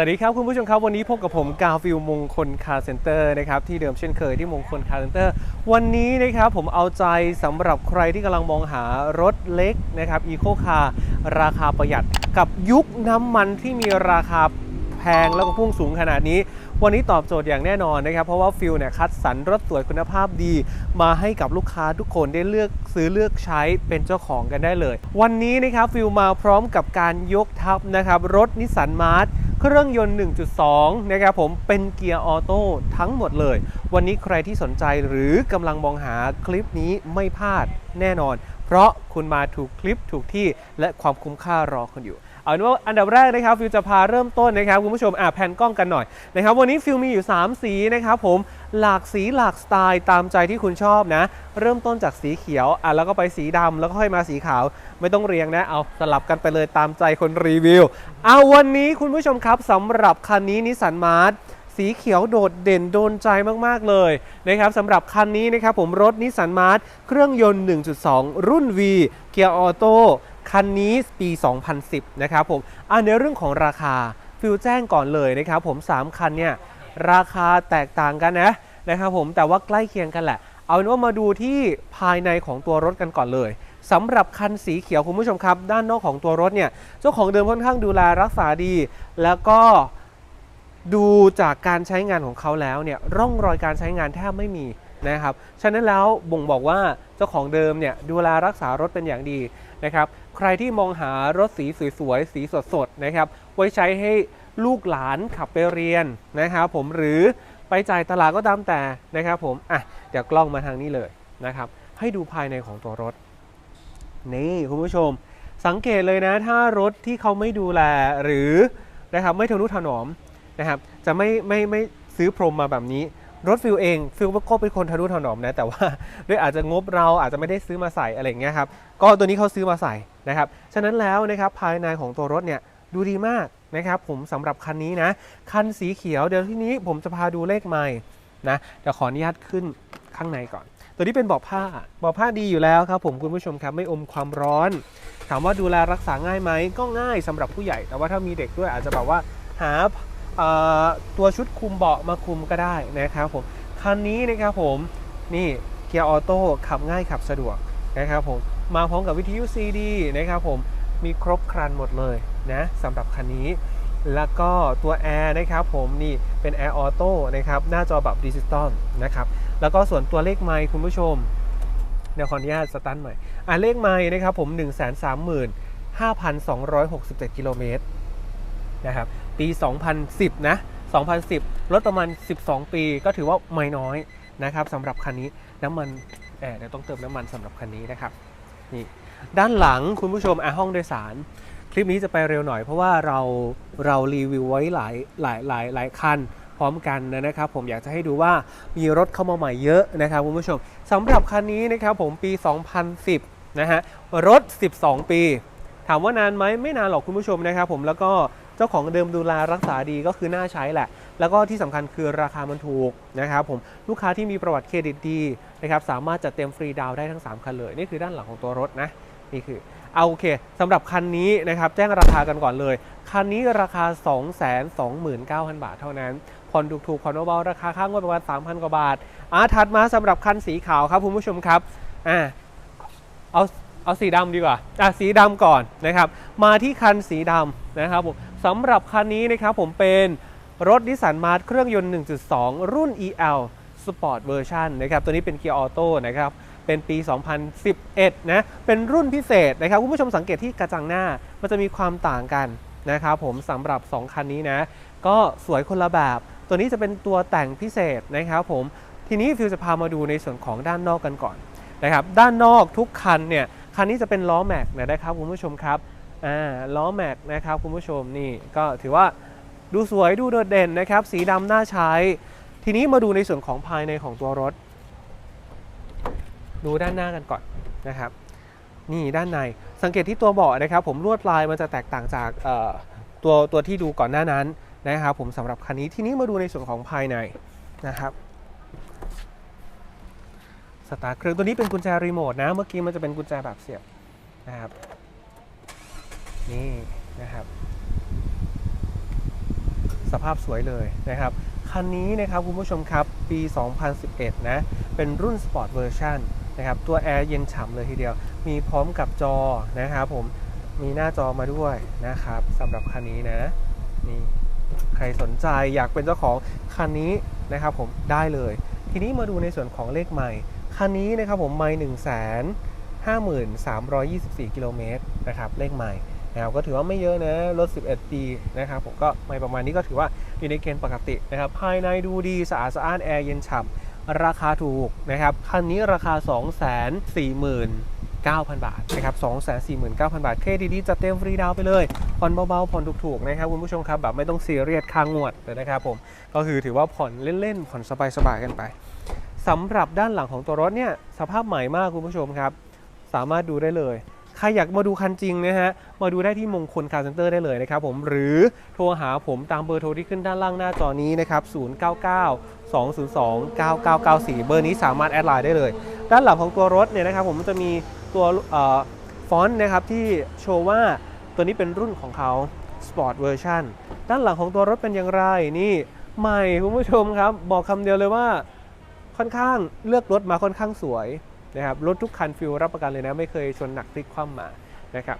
สวัสดีครับคุณผู้ชมครับ วันนี้พบกับผมกาฟิลมงคลคาร์เซ็นเตอร์นะครับที่เดิมเช่นเคยที่มงคลคาร์เซ็นเตอร์วันนี้นะครับผมเอาใจสำหรับใครที่กำลังมองหารถเล็กนะครับอีโคคาร์ราคาประหยัดกับยุคน้ำมันที่มีราคาแพงแล้วก็พุ่งสูงขนาดนี้ วันนี้ตอบโจทย์อย่างแน่นอนนะครับ เพราะว่าฟิลเนี่ยคัดสรรรถสวยคุณภาพดี มาให้กับลูกค้าทุกคนได้เลือกซื้อเลือกใช้เป็นเจ้าของกันได้เลย วันนี้นะครับฟิลมาพร้อมกับการยกทัพนะครับรถนิสสันมาร์ท เครื่องยนต์ 1.2 นะครับผมเป็นเกียร์ออโต้ทั้งหมดเลย วันนี้ใครที่สนใจหรือกำลังมองหาคลิปนี้ไม่พลาดแน่นอน เพราะคุณมาถูกคลิปถูกที่และความคุ้มค่ารอคุณอยู่เอาเป็นว่าอันดับแรกนะครับฟิวจะพาเริ่มต้นนะครับคุณผู้ชมอะแผ่นกล้องกันหน่อยนะครับวันนี้ฟิวมีอยู่ 3 สีนะครับผม หลากสีหลากสไตล์ตามใจที่คุณชอบนะ เริ่มต้นจากสีเขียวอะแล้วก็ไปสีดำแล้วก็ค่อยมาสีขาว ไม่ต้องเรียงนะ เอาสลับกันไปเลยตามใจคนรีวิวเอาวันนี้คุณผู้ชมครับสำหรับคันนี้นิสสันมาร์ทสีเขียวโดดเด่นโดนใจมาก ๆ เลยนะครับสำหรับคันนี้นะครับผมรถนิสสันมาร์ทเครื่องยนต์ 1.2 รุ่น V เกียร์ออโต้คันนี้ปี 2010 นะครับผมอะในเรื่องของราคาฟิวแจ้งก่อนเลยนะครับผม 3 คันเนี่ย ราคาแตกต่างกันนะนะครับผมแต่ว่าใกล้เคียงกันแหละ เอาเป็นว่ามาดูที่ภายในของตัวรถกันก่อนเลยสำหรับคันสีเขียวคุณผู้ชมครับ ด้านนอกของตัวรถเนี่ยเจ้าของเดิมค่อนข้างดูแลรักษาดี แล้วก็ดูจากการใช้งานของเขาแล้วเนี่ยร่องรอยการใช้งานแทบไม่มีนะครับฉะนั้นแล้วบ่งบอกว่าเจ้าของเดิมเนี่ยดูแลรักษารถเป็นอย่างดีนะครับ ใครที่มองหารถสีสวยๆ สีสดๆนะครับไว้ใช้ให้ ลูกหลานขับไปเรียนนะครับผมหรือไปจ่ายตลาดก็ตามแต่นะครับผมอะเดี๋ยวกล้องมาทางนี้เลยนะครับ ให้ดูภายในของตัวรถ นี่คุณผู้ชม สังเกตเลยนะ ถ้ารถที่เขาไม่ดูแลหรือนะครับไม่ทนุถนอมนะครับจะไม่ไม่ไม่ซื้อพรมมาแบบนี้รถฟิลเองฟิลก็เป็นคนทนุถนอมนะแต่ว่าด้วยอาจจะงบเราอาจจะไม่ได้ซื้อมาใส่อะไรเงี้ยครับก็ตัวนี้เขาซื้อมาใส่นะครับฉะนั้นแล้วนะครับภายในของตัวรถเนี่ยดูดีมาก นะครับผมสำหรับคันนี้นะคันสีเขียวเดี๋ยวที่นี้ผมจะพาดูเลขไม้นะเดี๋ยวขออนุญาตขึ้นข้างในก่อน ตัวนี้เป็นเบาะผ้าเบาะผ้าดีอยู่แล้วครับผมคุณผู้ชมครับไม่อมความร้อน ถามว่าดูแลรักษาง่ายไหมก็ง่ายสำหรับผู้ใหญ่ แต่ว่าถ้ามีเด็กด้วยอาจจะแบบว่าหาตัวชุดคุมเบาะมาคุมก็ได้นะครับผมคันนี้นะครับผมนี่เกียร์ออโต้ขับง่ายขับสะดวกนะครับผมมาพร้อมกับวิทยุ CD นะครับผมมีครบครันหมดเลย นะสำหรับคันนี้ แล้วก็ตัวแอร์นะครับผมนี่เป็นแอร์ออโต้นะครับหน้าจอแบบดิจิตอลนะครับแล้วก็ส่วนตัวเลขไมค์คุณผู้ชมเดี๋ยวขออนุญาตสตันใหม่อะเลขไมค์นะครับผม 1 3 5 5,267 กิโลเมตรนะครับปี 2010 นะ 2010 รถประมาณ 12 ปีก็ถือว่าไม่น้อยนะครับสำหรับคันนี้น้ำมันแอบเดี๋ยวต้องเติมน้ำมันสำหรับคันนี้นะครับนี่ด้านหลังคุณผู้ชมอะห้องโดยสาร คลิปนี้จะไปเร็วหน่อยเพราะว่าเราเรารีวิวไว้หลายหลายหลายหลายคันพร้อมกันนะครับ ผมอยากจะให้ดูว่ามีรถเข้ามาใหม่เยอะนะครับคุณผู้ชมสำหรับคันนี้นะครับผมปี 2010 นะฮะรถ 12 ปี ถามว่านานไหมไม่นานหรอกคุณผู้ชมนะครับผมแล้วก็เจ้าของเดิมดูแลรักษาดีก็คือน่าใช้แหละ แล้วก็ที่สำคัญคือราคามันถูกนะครับผมลูกค้าที่มีประวัติเครดิตดีนะครับสามารถจัดเต็มฟรีดาวได้ทั้ง 3 คันเลย นี่คือด้านหลังของตัวรถนะนี่คือ เอาโอเคสำหรับคันนี้นะครับแจ้งราคากันก่อนเลย คันนี้ราคา 229,000 บาทเท่านั้นผ่อนถูกๆผ่อนเบาๆราคาข้างว่าประมาณ 3,000 กว่าบาทอ่าถัดมาสำหรับคันสีขาวครับคุณผู้ชมครับอ่าเอาเอาสีดำดีกว่า อะ สีดำก่อนนะครับ มาที่คันสีดำนะครับผมสำหรับคันนี้นะครับผมเป็นรถนิสสันมาร์ทเครื่องยนต์ 1.2 รุ่น EL Sport Version นะครับ ตัวนี้เป็นเกียร์ออโต้นะครับ เป็นปี 2011 นะ เป็นรุ่นพิเศษนะครับ คุณผู้ชมสังเกตที่กระจังหน้า มันจะมีความต่างกันนะครับผมสำหรับ 2 คันนี้นะ ก็สวยคนละแบบ ตัวนี้จะเป็นตัวแต่งพิเศษนะครับผม ทีนี้ฟิวจะพามาดูในส่วนของด้านนอกกันก่อนนะครับ ด้านนอกทุกคันเนี่ย คันนี้จะเป็นล้อแม็กนะครับคุณผู้ชมครับอ่าล้อแม็กนะครับคุณผู้ชมนี่ก็ถือว่าดูสวยดูโดดเด่นนะครับ สีดำน่าใช้ ทีนี้มาดูในส่วนของภายในของตัวรถ ดูด้านหน้ากันก่อนนะครับ นี่ด้านในสังเกตที่ตัวเบาะนะครับ ผมลวดลายมันจะแตกต่างจากตัวตัวที่ดูก่อนหน้านั้นนะครับ ผมสำหรับคันนี้ทีนี้มาดูในส่วนของภายในนะครับสตาร์ทเครื่องตัวนี้เป็นกุญแจรีโมทนะ เมื่อกี้มันจะเป็นกุญแจแบบเสียบนะครับนี่นะครับ สภาพสวยเลยนะครับ คันนี้นะครับคุณผู้ชมครับปี 2011 นะ เป็นรุ่นสปอร์ตเวอร์ชัน นะครับตัวแอร์เย็นฉ่ำเลยทีเดียว มีพร้อมกับจอนะครับผมมีหน้าจอมาด้วยนะครับสำหรับคันนี้นะนี่ใครสนใจอยากเป็นเจ้าของคันนี้นะครับผมได้เลย ทีนี้มาดูในส่วนของเลขใหม่คันนี้นะครับผมไม่หนึ่งแสนห้าหมื่นสามร้อยยี่สิบสี่กิโลเมตรนะครับเลขใหม่นะครับก็ถือว่าไม่เยอะนะรถ 11 ปีนะครับผมก็ไม่ประมาณนี้ก็ถือว่าอยู่ในเกณฑ์ปกตินะครับภายในดูดีสะอาดสะอ้านแอร์เย็นฉ่ำ ราคาถูกนะครับ คันนี้ราคา 2 4 0 0 0 9,000 บาทนะครับ249,000 บาท เครดิตดีจัดเต็มฟรีดาวน์ไปเลย ผ่อนเบาๆ ผ่อนถูกๆ นะครับคุณผู้ชมครับแบบไม่ต้องซีเรียสค้างงวดเลยนะครับผม ก็คือถือว่าผ่อนเล่นๆ ผ่อนสบายๆ กันไป สำหรับด้านหลังของตัวรถเนี่ย สภาพใหม่มากคุณผู้ชมครับ สามารถดูได้เลย ใครอยากมาดูคันจริงนะฮะ มาดูได้ที่มงคลคาร์เซนเตอร์ได้เลยนะครับผม หรือโทรหาผมตามเบอร์โทรที่ขึ้นด้านล่างหน้าจอนี้นะครับ 099 202 9994 เบอร์นี้สามารถแอดไลน์ได้เลย ด้านหลังของตัวรถเนี่ยนะครับผมมันจะมีตัวฟอนต์นะครับที่โชว์ว่าตัวนี้เป็นรุ่นของเขา Sport Version ด้านหลังของตัวรถเป็นอย่างไรนี่ใหม่คุณผู้ชมครับ บอกคำเดียวเลยว่าค่อนข้างเลือกรถมาค่อนข้างสวย นะครับรถทุกคันฟิลรับประกันเลยนะ ไม่เคยชนหนักพลิกคว่ำมานะครับ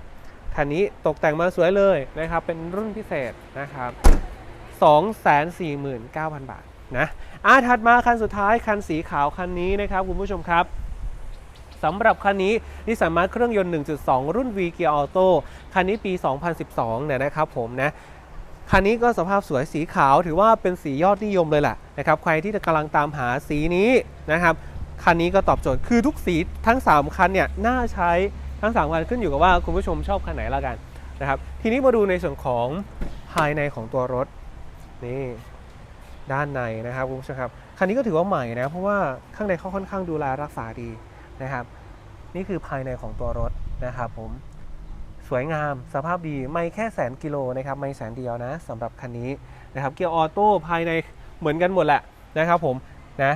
คันนี้ตกแต่งมาสวยเลยนะครับ เป็นรุ่นพิเศษนะครับ249,000 บาทนะอะถัดมาคันสุดท้ายคันสีขาวคันนี้นะครับคุณผู้ชมครับสำหรับคันนี้นิสสันมาร์เครื่องยนต์ 1.2 รุ่น V Gear Auto คันนี้ปี 2012 เนี่ยนะครับผมนะคันนี้ก็สภาพสวยสีขาวถือว่าเป็นสียอดนิยมเลยแหละนะครับใครที่กำลังตามหาสีนี้นะครับ คันนี้ก็ตอบโจทย์คือทุกสีทั้ง 3 คันเนี่ยน่าใช้ทั้ง 3 คันขึ้นอยู่กับว่าคุณผู้ชมชอบคันไหนละกันนะครับทีนี้มาดูในส่วนของภายในของตัวรถนี่ด้านในนะครับคุณผู้ชมครับคันนี้ก็ถือว่าใหม่นะเพราะว่าข้างในเขาค่อนข้างดูแลรักษาดีนะครับ นี่คือภายในของตัวรถนะครับผมสวยงามสภาพดีไม่แค่แสนกิโลนะครับไม่แสนเดียวนะสำหรับคันนี้นะครับเกียร์ออโต้ภายในเหมือนกันหมดแหละนะครับผมนะ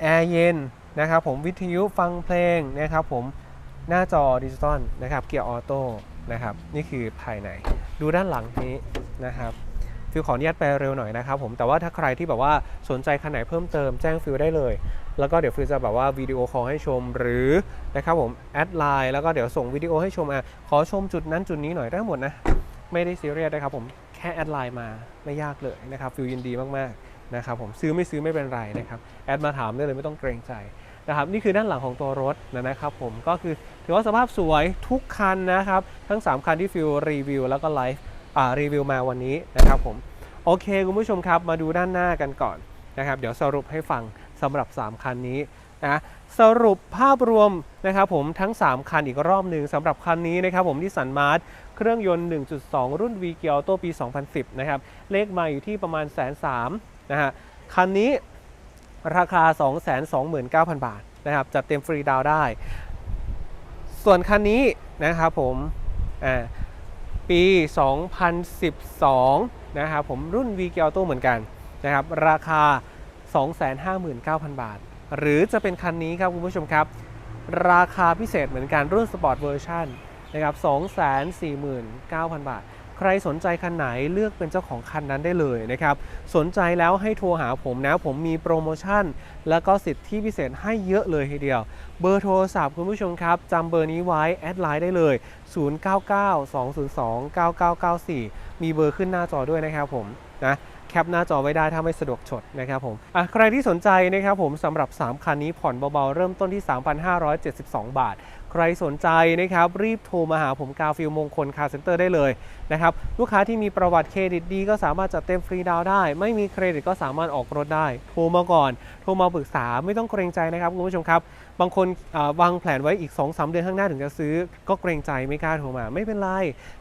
แอร์เย็นนะครับผมวิทยุฟังเพลงนะครับผมหน้าจอดิจิตอลนะครับเกียร์ออโต้นะครับนี่คือภายใน ดูด้านหลังนี้นะครับฟิลขออนุญาตไปเร็วหน่อยนะครับผมแต่ว่าถ้าใครที่แบบว่าสนใจคันไหนเพิ่มเติมแจ้งฟิลได้เลย แล้วก็เดี๋ยวฟิลจะแบบว่าวิดีโอคอลให้ชมหรือนะครับผมแอดไลน์แล้วก็เดี๋ยวส่งวิดีโอให้ชมอะขอชมจุดนั้นจุดนี้หน่อยได้หมดนะ ไม่ได้ซีเรียสนะครับผมแค่แอดไลน์มาไม่ยากเลยนะครับฟิลยินดีมากๆ นะครับผมซื้อไม่ซื้อไม่เป็นไรนะครับแอดมาถามได้เลยไม่ต้องเกรงใจนะครับนี่คือด้านหลังของตัวรถนะครับผมก็คือถือว่าสภาพสวยทุกคันนะครับ ทั้ง 3 คันที่ฟิลรีวิวแล้วก็ไลฟ์รีวิวมาวันนี้นะครับผมโอเคคุณผู้ชมครับมาดูด้านหน้ากันก่อนนะครับเดี๋ยวสรุปให้ฟังสำหรับ 3 คันนี้นะสรุปภาพรวมนะครับผมทั้ง 3 คันอีกรอบหนึ่งสำหรับคันนี้นะครับผมที่สันมาร์ทเครื่องยนต์ 1.2 รุ่น V Gear Auto ปี 2010 นะครับ เลขมาอยู่ที่ประมาณแสนสาม นะฮะคันนี้ราคา 229,000 บาทนะครับจัดเต็มฟรีดาวได้ ส่วนคันนี้นะครับผมอ่าปี 2012 นะครับผมรุ่น V Gear Auto เหมือนกันนะครับราคา 259,000 บาท หรือจะเป็นคันนี้ครับคุณผู้ชมครับ ราคาพิเศษเหมือนกันรุ่น Sport Version นะครับ 249,000 บาท ใครสนใจคันไหนเลือกเป็นเจ้าของคันนั้นได้เลยนะครับสนใจแล้วให้โทรหาผมนะผมมีโปรโมชั่น แล้วก็สิทธิพิเศษให้เยอะเลยทีเดียว เบอร์โทรศัพท์คุณผู้ชมครับจำเบอร์นี้ไว้ แอดไลน์ได้เลย 0992029994 มีเบอร์ขึ้นหน้าจอด้วยนะครับผมนะแคปหน้าจอไว้ได้ถ้าไม่สะดวกจดนะครับผมอะใครที่สนใจนะครับผมสำหรับ 3 คันนี้ผ่อนเบาๆ เริ่มต้นที่ 3,572 บาท ใครสนใจนะครับรีบโทรมาหาผมกาฟิลมงคลคาร์เซ็นเตอร์ได้เลยนะครับลูกค้าที่มีประวัติเครดิตดีก็สามารถจัดเต็มฟรีดาวได้ ไม่มีเครดิตก็สามารถออกรถได้ โทรมาก่อน โทรมาปรึกษาไม่ต้องเกรงใจนะครับคุณผู้ชมครับ บางคนวางแผนไว้อีก 2-3 เดือนข้างหน้าถึงจะซื้อ ก็เกรงใจไม่กล้าโทรมาไม่เป็นไร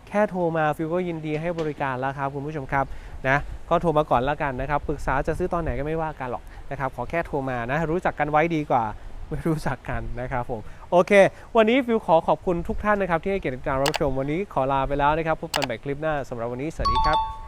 แค่โทรมาฟิลก็ยินดีให้บริการแล้วครับคุณผู้ชมครับนะก็โทรมาก่อนแล้วกันนะครับปรึกษาจะซื้อตอนไหนก็ไม่ว่ากันหรอกนะครับขอแค่โทรมานะรู้จักกันไว้ดีกว่าไม่รู้จักกันนะครับผม โอเค วันนี้ฟิวขอขอบคุณทุกท่านนะครับที่ให้เกียรติการรับชม วันนี้ขอลาไปแล้วนะครับ พบกันใหม่คลิปหน้าสำหรับวันนี้ สวัสดีครับ